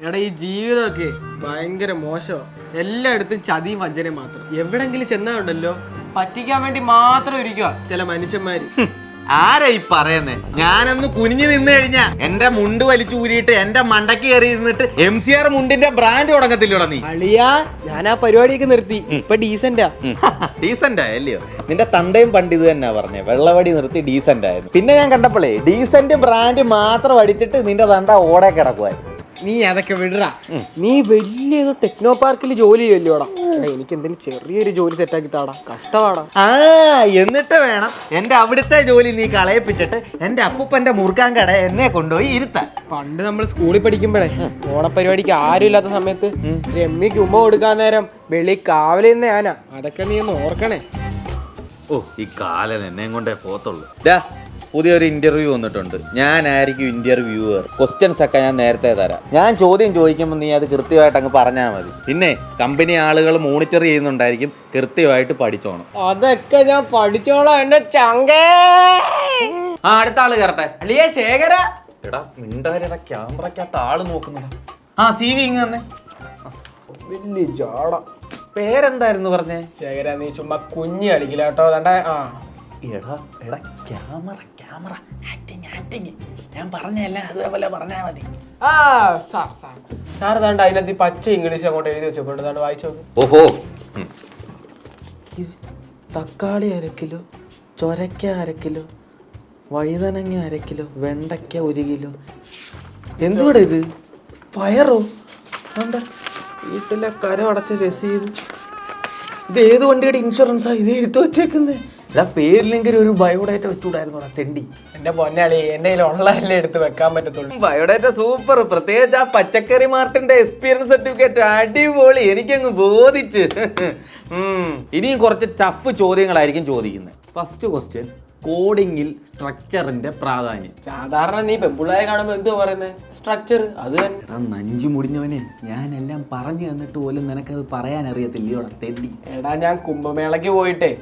എടാ ഈ ജീവിതമൊക്കെ ഭയങ്കര മോശമാണ് എല്ലായിടത്തും ചതിയും വഞ്ചനയും മാത്രം. എവിടെങ്കിലും ചെന്നാ ഉണ്ടല്ലോ പറ്റിക്കാൻ വേണ്ടി മാത്രം ഇരിക്കുക ചില മനുഷ്യന്മാര്. ആരാ ഈ പറയുന്നേ? ഞാനൊന്ന് കുനിഞ്ഞു നിന്ന് കഴിഞ്ഞാ എന്റെ മുണ്ട് വലിച്ചു ഊരിയിട്ട് എന്റെ മണ്ടക്ക് കയറി ഇരുന്നിട്ട് എം സി ആർ മുണ്ടിന്റെ ബ്രാൻഡ് തുടങ്ങത്തില്ലടാ നീ? അളിയാ ഞാൻ ആ പരിപാടിയൊക്കെ നിർത്തി. ഇപ്പൊ ഡീസന്റാ. ഡീസന്റാ അല്ലയോ? നിന്റെ തന്തയും പണ്ട് ഇത് തന്നെ പറഞ്ഞേ. വെള്ളവടി നിർത്തി ഡീസന്റ് ആയിരുന്നു. പിന്നെ ഞാൻ കണ്ടപ്പോഴേ ഡീസന്റ് ബ്രാൻഡ് മാത്രം അടിച്ചിട്ട് നിന്റെ തന്ത ഓടെ കിടക്കുമായിരുന്നു നീ അതൊക്കെ വിടുക നീ വലിയ ടെക്നോ പാർക്കിൽ ജോലി ചെയ്യുമല്ലോടാ എനിക്ക് എന്തെങ്കിലും ചെറിയൊരു ജോലി സെറ്റാക്കി താടാ. കഷ്ടമാടാ ആ എന്നിട്ട് വേണം എന്റെ അവിടുത്തെ ജോലി നീ കളയിപ്പിച്ചിട്ട് എന്റെ അപ്പൂപ്പന്റെ മുറുക്കാൻ കട എന്നെ കൊണ്ടുപോയി ഇരുത്താൻ. പണ്ട് നമ്മൾ സ്കൂളിൽ പഠിക്കുമ്പോഴേ ഓണപരിപാടിക്ക് ആരും ഇല്ലാത്ത സമയത്ത് രമ്യക്ക് ഉമ്മ കൊടുക്കാൻ നേരം വെളി കാവലിൽ ആന ഞാനാ. അതൊക്കെ നീ ഒന്ന് ഓർക്കണേ. ഓ ഈ കാലൻ എന്നെ കൊണ്ടേ പോത്തുള്ളൂ പുതിയൊരു ഇന്റർവ്യൂ വന്നിട്ടുണ്ട്. ഞാനായിരിക്കും ഇന്റർവ്യൂവർ ക്വസ്റ്റ്യൻസ് ഒക്കെ ഞാൻ നേരത്തെ തരാം. ഞാൻ ചോദ്യം ചോദിക്കുമ്പോൾ നീ അത് കൃത്യമായിട്ട് അങ്ങ് പറഞ്ഞാൽ മതി. പിന്നെ കമ്പനി ആളുകൾ മോണിറ്റർ ചെയ്യുന്നുണ്ടായിരിക്കും കൃത്യമായിട്ട് പഠിച്ചോണം. അതൊക്കെ ഞാൻ പഠിച്ചോളാം എന്റെ ചങ്കേ. ആ അടുത്ത ആൾ കയറട്ടെ അളിയ ശേഖര. എടാ മിണ്ടാരിടാ ക്യാമറക്കകത്ത് ആൾ നോക്കുന്നുടാ ആ സി വി ഇങ്ങ് തന്നെ. വലിയ ജാട. പേരെന്തായിരുന്നു പറഞ്ഞേ? ശേഖര നീ ചുമ്മാ കുഞ്ഞ് കളിക്കില്ല കേട്ടോ ആ. എടാ എടാ ക്യാമറ ക്യാമറ ആക്ടിങ് ആക്ടിങ് ഞാൻ പറഞ്ഞല്ല അതേപോലെ പറഞ്ഞാൽ മതി. ആ സാർ സാർ സാർ ഇതാണ്ട് അതിനകത്ത് ഈ പച്ച ഇംഗ്ലീഷ് അങ്ങോട്ട് എഴുതി വെച്ചപ്പോൾ ഇതാണ്ട് വായിച്ചു നോക്ക്. ഓഹോ. തക്കാളി അര കിലോ ചൊരക്ക അര കിലോ വഴുതനങ്ങ അര കിലോ വെണ്ടയ്ക്ക ഒരു കിലോ. എന്തുകൂടെ ഇത്? പയറോ? എന്താ? വീട്ടിലെ കരം അടച്ച രസീത്. ഇത് ഏത് വണ്ടിയുടെ ഇൻഷുറൻസാ ഇത് എടുത്തു വെച്ചേക്കുന്നത് ഇതാ പേരിലെങ്കിലും ഒരു ബയോഡേറ്റ വെച്ചുകൂടായിരുന്നു തെണ്ടി. എന്റെ പൊന്നാളി എന്റെ കയ്യിൽ ഉള്ളതല്ലേ എടുത്ത് വെക്കാൻ പറ്റത്തുള്ളൂ. ബയോഡാറ്റ സൂപ്പർ പ്രത്യേകിച്ച് ആ പച്ചക്കറി മാർട്ടിന്റെ എക്സ്പീരിയൻസ് സർട്ടിഫിക്കറ്റ് അടിപൊളി എനിക്കങ്ങ് ബോധിച്ച്. ഇനിയും കുറച്ച് ടഫ് ചോദ്യങ്ങളായിരിക്കും ചോദിക്കുന്നത്. ഫസ്റ്റ് ക്വസ്റ്റ്യൻ കോഡിങ്ങിൽ സ്ട്രക്ചറിന്റെ പ്രാധാന്യം. സാധാരണ നീ പെമ്പിള്ളേരെ കാണുമ്പോ എന്തു പറയുന്നത് സ്ട്രക്ചർ അത് എടാ നഞ്ചു മുടിഞ്ഞവനെ ഞാനെല്ലാം പറഞ്ഞു തന്നിട്ട് പോലും നിനക്കത് പറയാൻ അറിയത്തില്ലയോടാ തെണ്ടി. എടാ ഞാൻ കുംഭമേളയ്ക്ക് പോയിട്ടേ.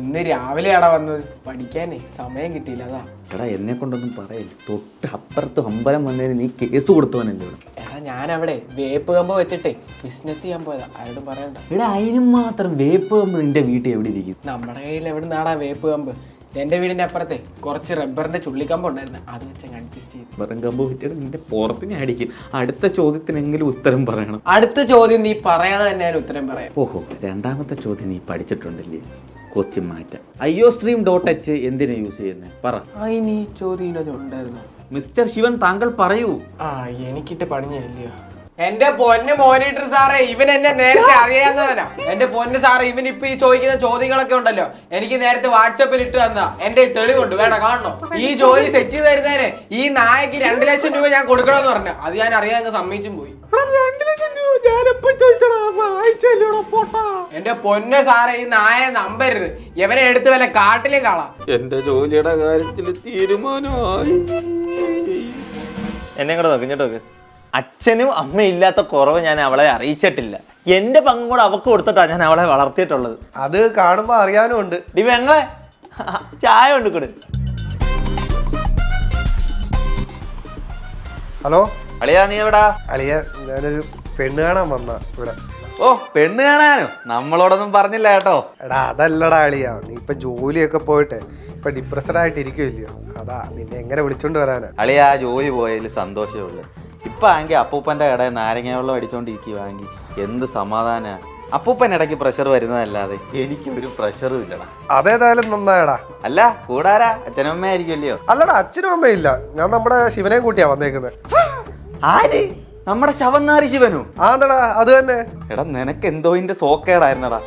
ഇന്ന് രാവിലെയാടാ വന്നത്. പഠിക്കാനേ സമയം കിട്ടിയില്ല അതാ. എടാ എന്നെ കൊണ്ടൊന്നും പറയില്ല. തൊട്ട് അപ്പുറത്ത് അമ്പലം വന്നതിന് നീ കേസ് കൊടുത്തവനല്ലേ ഇവിടെ? എടാ ഞാൻ അവിടെ വേപ്പ് കമ്പ് വെച്ചിട്ടേ ബിസിനസ് ചെയ്യാൻ പോയതാ. ആരോടും പറയണ്ട. എടാ അതിനും മാത്രം വേപ്പ് കമ്പ് നിന്റെ വീട്ടിൽ എവിടെ ഇരിക്കും? നമ്മുടെ കയ്യിൽ എവിടെ നിന്നാടാ വേപ്പ് കമ്പ്? എന്റെ വീടിന്റെ അപ്പുറത്തെ കുറച്ച് റബ്ബറിന്റെ ചുള്ളിക്കമ്പ് ഉണ്ടായിരുന്നു. അത് വെച്ച് അഡ്ജസ്റ്റ് ചെയ്തു. വെറും കമ്പ് നിന്റെ പുറത്ത് ഞാൻ അടിക്കും. അടുത്ത ചോദ്യത്തിനെങ്കിലും ഉത്തരം പറയണം. അടുത്ത ചോദ്യം നീ പറയാതെ തന്നെ ഞാൻ ഉത്തരം പറയാം. ഓഹോ രണ്ടാമത്തെ ചോദ്യം നീ പഠിച്ചിട്ടുണ്ടല്ലേ? ക്വസ്റ്റ്യൻ മാറ്റാം. അയ്യോ സ്ട്രീം ഡോട്ട് എച്ച് എന്തിനാ യൂസ് ചെയ്യുന്നത് പറ. ആ ഇനി ചോദ്യം ഇതിനകത്ത് ഉണ്ടായിരുന്നു. മിസ്റ്റർ ശിവൻ താങ്കൾ പറയൂ. ആ എനിക്കിട്ട് പണിഞ്ഞല്ലയോ എന്റെ പൊന്ന് മോനിട്ടർ സാറേ ഇവൻ എന്നെ നേരത്തെ അറിയാവുന്നവനാ. എന്റെ പൊന്ന് സാറേ ഇവൻ ഇപ്പൊ ഈ ചോദിക്കുന്ന ചോദ്യങ്ങളൊക്കെ ഉണ്ടല്ലോ. എനിക്ക് നേരത്തെ വാട്സപ്പിൽ ഇട്ട് തന്ന. എന്റെ ഈ തെളിവുണ്ട് വേണം കാണണോ? ഈ ജോലി സെറ്റ് ചെയ്ത് തരുന്നതിന് ഈ നായക്ക് രണ്ട് ലക്ഷം രൂപ ഞാൻ കൊടുക്കണമെന്ന് പറഞ്ഞു. അത് ഞാൻ അറിയാതെ സമ്മതിച്ചും പോയി. എന്റെ പൊന്ന് സാറേ ഈ നായ നമ്പരുത്. ഇവനെ എടുത്ത് വല്ല കാട്ടിലും കാണാം. എന്റെ ജോലിയുടെ കാര്യത്തിൽ തീരുമാനമായി. എന്നെ കൂടെ നോക്ക് ഇങ്ങോട്ട് നോക്ക്. അച്ഛനും അമ്മയും ഇല്ലാത്ത കുറവ് ഞാൻ അവളെ അറിയിച്ചിട്ടില്ല. എന്റെ പങ്കും കൂടെ അവക്ക് കൊടുത്തിട്ടാ ഞാൻ അവളെ വളർത്തിയിട്ടുള്ളത്. അത് കാണുമ്പോ അറിയാനും ഉണ്ട്. ഡി പെങ്ങളെ ചായ കൊണ്ട് കൊടു. ഹലോ? അളിയാ നീ എവിടാ? അളിയ ഞാനൊരു പെണ്ണ് കാണാൻ വന്ന ഇവിടെ. ഓ പെണ്ണ് കാണാനോ? നമ്മളോടൊന്നും പറഞ്ഞില്ല കേട്ടോ. എടാ അതല്ലടാ അളിയ. നീ ഇപ്പൊ ജോലിയൊക്കെ പോയിട്ട് ഇപ്പൊ ഡിപ്രസ്ഡ് ആയിട്ട് ഇരിക്കുമല്ലയോ അതാ നിന്നെ എങ്ങനെ വിളിച്ചോണ്ട് വരാനാ? അളിയാ ജോലി പോയതിൽ സന്തോഷമേ ഉള്ളു. ഇപ്പൊ ആണെങ്കിൽ അപ്പൂപ്പന്റെ കടയിൽ നാരങ്ങ വെള്ളം അടിച്ചോണ്ടിരിക്കുവാണെങ്കിൽ എന്ത് സമാധാന? അപ്പൂപ്പൻ ഇടയ്ക്ക് പ്രഷർ വരുന്നതല്ലാതെ എനിക്ക് ഒരു പ്രഷറും ഇല്ലടാ. അതേതായാലും നന്നായടാ. അല്ല കൂടാരാ? അച്ഛനമ്മ ആയിരിക്കുമല്ലയോ? അല്ലടാ അച്ഛനും അമ്മയില്ല ഞാൻ നമ്മുടെ ശിവനെയും കൂട്ടിയാ വന്നേക്കുന്നത് ആര്? നമ്മുടെ ശവന്നാരി ശിവനു? ആന്നടാ അത് തന്നെ. എടാ നിനക്ക് എന്തോ ഇന്റെ സോക്കേടായിരുന്നടാ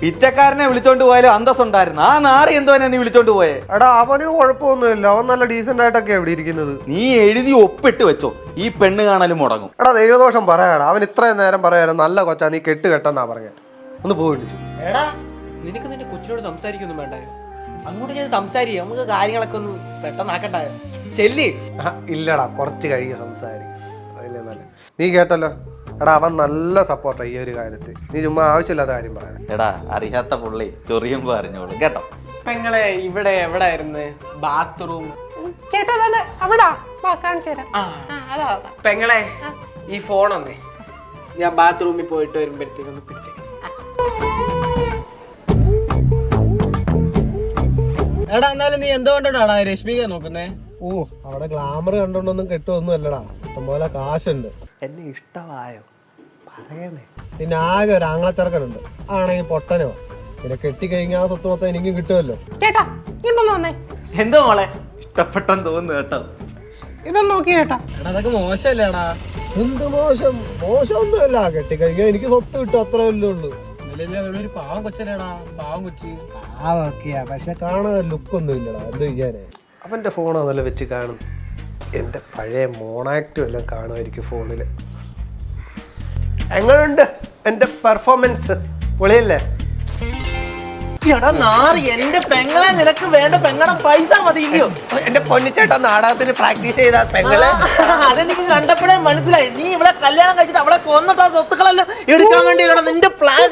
പിച്ചക്കാരനെ വിളിച്ചോണ്ട് പോയാലും അന്തസ്സുണ്ടായിരുന്നു. ആ നാറി എന്തോനെ നീ വിളിച്ചോണ്ട് പോയേ? എടാ അവന് കുഴപ്പമൊന്നുമില്ല. അവൻ നല്ല ഡീസെന്റ് ആയിട്ടൊക്കെ എവിടെ ഇരിക്കുന്നത്? നീ എഴുതി ഒപ്പിട്ട് വെച്ചോ. ഈ പെണ്ണ് കാണാലും മുടങ്ങും. എടാ ദൈവദോഷം പറയാടാ. അവൻ ഇത്രയും നേരം പറയാനും നല്ല കൊച്ചാ നീ കെട്ട് കെട്ടെന്നാ പറഞ്ഞ. ഒന്ന് പോയിച്ചു എടാ നിനക്ക് നിന്റെ കൊച്ചിനോട് സംസാരിക്കൊന്നും വേണ്ടായോ? അങ്ങോട്ട് ഞാൻ സംസാരിക്കും. നമുക്ക് കാര്യങ്ങളൊക്കെ ഒന്ന് പെട്ടെന്നാക്കണ്ടായോ ചെല്ലി. ഇല്ലടാ കുറച്ച് കഴിയ സംസാരിക്കും. അതിലെ നല്ല നീ കേട്ടല്ലോ. എടാ അവൻ നല്ല സപ്പോർട്ടാ ഈ ഒരു കാര്യത്തിൽ. നീ ചുമ്മാ ആവശ്യമില്ലാത്ത കാര്യം പറയാൻ എടാ അറിയാത്ത പുള്ളി ചൊറിയുമ്പോ അറിഞ്ഞോളൂ കേട്ടോ? പെങ്ങളെ ഇവിടെ എവിടെ ആയിരുന്നു ബാത്റൂം ചേട്ടാ അതാണ് അവിടെ. വാ കാണിച്ചു തരാം. ആ. ആ അതാ അതാ. പെങ്ങളെ ഈ ഫോൺ ഒന്നേ. ഞാൻ ബാത്റൂമിൽ പോയിട്ട് വരുമ്പോഴത്തേക്ക് ഒന്ന് പിടിച്ചേ എടാ എന്നാലും നീ എന്തുകൊണ്ടാണ് രശ്മിക നോക്കുന്നേ? ഓ അവിടെ ഗ്ലാമർ കണ്ടോണ്ടൊന്നും കെട്ടുമൊന്നും അല്ലടാ ഇഷ്ടംപോലെ കാശുണ്ട്. എന്നെ ഇഷ്ടമായോ പറയണേ. പിന്നെ ആകെ ഒരു ആങ്ങളച്ചെറുക്കനുണ്ട്. ആണെങ്കിൽ പൊട്ടനോ? പിന്നെ കെട്ടിക്കഴിഞ്ഞാൽ ആ സ്വത്ത് മൊത്തം എനിക്കും കിട്ടുമല്ലോ. ചേട്ടാ ഇങ്ങോട്ടൊന്ന് വന്നേ. എന്തോ മോളെ? ഇഷ്ടപ്പെട്ടെന്ന് തോന്നുന്നു കേട്ടോ. ഇതൊന്ന് നോക്കി ചേട്ടാ. എടാ അതൊക്കെ മോശമല്ലേടാ? എന്ത് മോശം? മോശമൊന്നുമല്ല. കെട്ടിക്കഴിഞ്ഞാൽ എനിക്ക് സ്വത്ത് കിട്ടും അത്രയല്ലേ ഉള്ളൂ ഒരു പാവം കൊച്ചല്ലേടാ? പാവം കൊച്ചി. ആ ഓക്കെയാ പക്ഷെ കാണാൻ ലുക്കൊന്നും ഇല്ലടാ എന്ത് ചെയ്യാനേ? അവന്റെ ഫോണാണല്ലോ വെച്ച് കാണും. എന്റെ പഴയ മോണാക്ട് എല്ലാം കാണുമായിരിക്കും ഫോണിൽ എങ്ങനെയുണ്ട് എന്റെ പെർഫോമൻസ്? പൊളിയല്ലേ? എടാ നാറി എന്റെ പെങ്ങളെ നിനക്ക് വേണ്ട പെങ്ങളെ പൈസ മതി ഇല്ലയോ എന്റെ പൊന്നിച്ചേട്ടാ നാടകത്തിന് പ്രാക്ടീസ് ചെയ്താ പെങ്ങളെ. അതെനിക്ക് കണ്ടപ്പോഴേ മനസ്സിലായി. നീ ഇവിടെ കല്യാണം കഴിച്ചിട്ട് അവളെ കൊന്നിട്ട് ആ സ്വത്തുക്കളെല്ലാം എടുക്കാൻ വേണ്ടി നിന്റെ പ്ലാൻ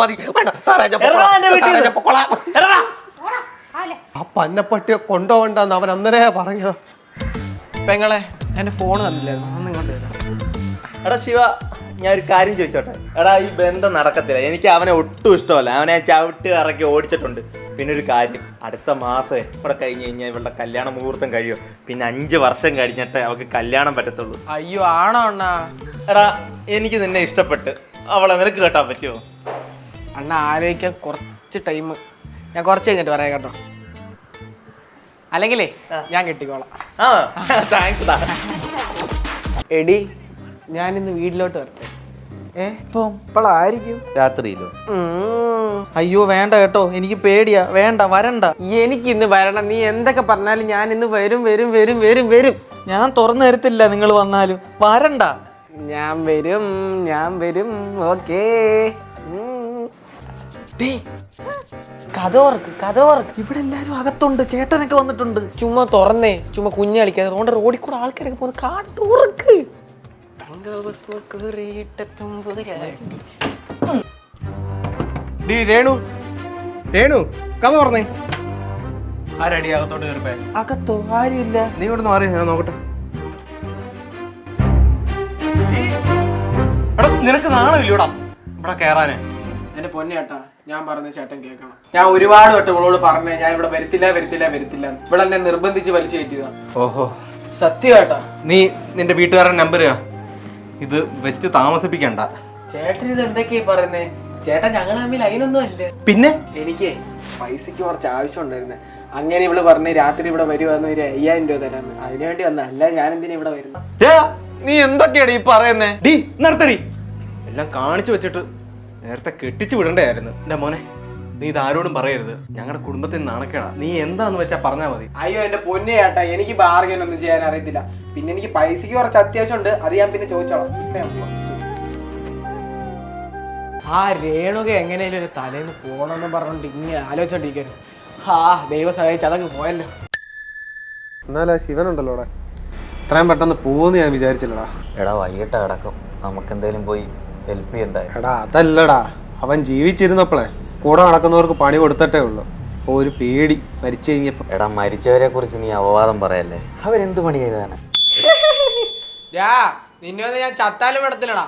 മതി. വേണ്ട സാറേ പൊക്കോളാം. എന്റെ വീട്ടിൽ സാറേ, നിന്ന്. ഞാൻ പൊക്കോളാം. ആ പന്നപ്പട്ടിയെ കൊണ്ടുപോകണ്ടെന്ന് അവൻ അന്നേരെ പറഞ്ഞത്. പെങ്ങളെ എന്റെ ഫോൺ തന്നില്ലായിരുന്നു അന്ന് ഇങ്ങോട്ട് തരാം. എടാ ശിവ ഞാൻ ഒരു കാര്യം ചോദിച്ചോട്ടെ? എടാ ഈ ബന്ധം നടക്കത്തില്ല. എനിക്ക് അവനെ ഒട്ടും ഇഷ്ടമല്ല. അവനെ ചവിട്ട് ഇറക്കി ഓടിച്ചിട്ടുണ്ട്. പിന്നെ ഒരു കാര്യം അടുത്ത മാസം ഇവിടെ കഴിഞ്ഞ് കഴിഞ്ഞാൽ ഇവളുടെ കല്യാണ മുഹൂർത്തം കഴിയും. പിന്നെ അഞ്ച് വർഷം കഴിഞ്ഞിട്ട് അവൾക്ക് കല്യാണം പറ്റത്തുള്ളൂ. അയ്യോ ആണോ അണ്ണാ? എടാ എനിക്ക് നിന്നെ ഇഷ്ടപ്പെട്ട്. അവളെ നിനക്ക് കേട്ടാൻ പറ്റുമോ? അണ്ണ ആലോചിക്കാൻ കുറച്ച് ടൈം ഞാൻ കുറച്ച് കഴിഞ്ഞിട്ട് പറയാം കേട്ടോ. അല്ലെങ്കിലേ ഞാൻ കെട്ടിക്കോളാം. ആ താങ്ക്സ് ഡാ എടി ഞാൻ ഇന്ന് വീട്ടിലോട്ട് വരട്ടെ. ഇപ്പോഴായിരിക്കും രാത്രിയിലോ? അയ്യോ വേണ്ട കേട്ടോ. എനിക്ക് പേടിയാ. വേണ്ട വരണ്ട. എനിക്ക് ഇന്ന് വരണം. നീ എന്തൊക്കെ പറഞ്ഞാലും ഞാൻ ഇന്ന് വരും വരും വരും വരും വരും. ഞാൻ തുറന്നു തരത്തില്ല നിങ്ങൾ വന്നാലും. വരണ്ട. ഞാൻ വരും ഞാൻ വരും. ഓക്കേ. കഥ ഓർക്ക് കഥ ഓർക്ക് ഇവിടെ എല്ലാരും അകത്തുണ്ട്. ചേട്ടനൊക്കെ വന്നിട്ടുണ്ട്. ചുമ്മാ തുറന്നേ ചുമ്മാ കുഞ്ഞു കളിക്കാതെ. അതുകൊണ്ട് റോഡിൽ കൂടെ ആൾക്കാരൊക്കെ പോകുന്നത് കാട് തുറക്ക്. രേണു. രേണു കഥ പറഞ്ഞേ ആരടി അകത്തോട്ട് കയറിപ്പേ അകത്തോ? ആരുമില്ല. നീ ഇവിടുന്ന് മാറി ഞാൻ നോക്കട്ടെ. എടാ നിനക്ക് നാണമില്ലൂടാ ഇവിടെ കയറാന് എന്റെ പൊന്നെ ചേട്ടാ ഞാൻ പറഞ്ഞ ചേട്ടൻ കേൾക്കണം. ഞാൻ ഒരുപാട് വട്ടം ഇവളോട് പറഞ്ഞു ഞാൻ ഇവിടെ വരത്തില്ല വരത്തില്ല വരത്തില്ല. ഇവിടെ എന്നെ നിർബന്ധിച്ച് വലിച്ചു കയറ്റിയതാ. ഓഹോ. സത്യം ചേട്ടാ നീ നിന്റെ വീട്ടുകാരൻ നമ്പർ ഇത് വെച്ച് താമസിപ്പിക്കണ്ട. ചേട്ടൻ ഇത് എന്തൊക്കെയാ പറയുന്നേ? ചേട്ടൻ ഞങ്ങൾ തമ്മിൽ അതിനൊന്നും അല്ല. പിന്നെ? എനിക്ക് പൈസക്ക് കുറച്ച് ആവശ്യം ഉണ്ടായിരുന്നേ. അങ്ങനെ ഇവൾ പറഞ്ഞ് രാത്രി ഇവിടെ വരുവാന്ന് ഒരു അയ്യായിരം രൂപ തരാന്ന്. അതിനുവേണ്ടി വന്ന അല്ല ഞാൻ എന്തിനാ ഇവിടെ വരുന്നത് നീ എന്തൊക്കെയാണ് ഈ പറയുന്നേ? ഡി നിർത്തടി. എല്ലാം കാണിച്ചു വെച്ചിട്ട് നേരത്തെ കെട്ടിച്ചു വിടണ്ടായിരുന്നു. എന്റെ മോനെ നീ ഇത് ആരോടും പറയരുത്. ഞങ്ങളുടെ കുടുംബത്തിൽ നാണക്കേടാ. നീ എന്താന്ന് വെച്ചാ പറഞ്ഞാ മതി. അയ്യോ എന്റെ പൊന്നെ ചേട്ടാ എനിക്ക് ബാർഗൻ ഒന്നും ചെയ്യാൻ അറിയത്തില്ല. പിന്നെ എനിക്ക് പൈസക്ക് കുറച്ച് അത്യാവശ്യം ഉണ്ട് അത് ഞാൻ പിന്നെ ചോദിച്ചോളാം. ഇപ്പൊ ഞാൻ പോവാം. ശരി. ആ രേണുക എങ്ങനെയാലും ഒരു തലേന്ന് പോണെന്ന് പറഞ്ഞോണ്ട് ഇങ്ങനെ ആലോചിച്ചോണ്ടിരിക്കുന്നു ആ ദൈവം സഹായിച്ച് അതങ്ങ് പോയല്ലോ. എന്നാലും ആ ശിവനുണ്ടല്ലോ അവിടെ ഇത്രയും പെട്ടെന്ന് പോവെന്ന് ഞാൻ വിചാരിച്ചില്ലടാ. എടാ വൈകിട്ട് കിടക്കും. നമുക്ക് എന്തേലും പോയി ഹെൽപ്പ് ചെയ്യണ്ടേ എടാ അതല്ലടാ. അവൻ ജീവിച്ചിരുന്നപ്പോഴേ കൂടെ നടക്കുന്നവർക്ക് പണി കൊടുത്തിട്ടേ ഉള്ളൂ. അപ്പോൾ ഒരു പേടി മരിച്ചു കഴിഞ്ഞപ്പോൾ എടാ മരിച്ചവരെ കുറിച്ച് നീ അപവാദം പറയല്ലേ? അവരെന്ത് പണി ചെയ്താണ് നിന്നെ ഞാൻ ചത്താലും വിടത്തില്ലടാ.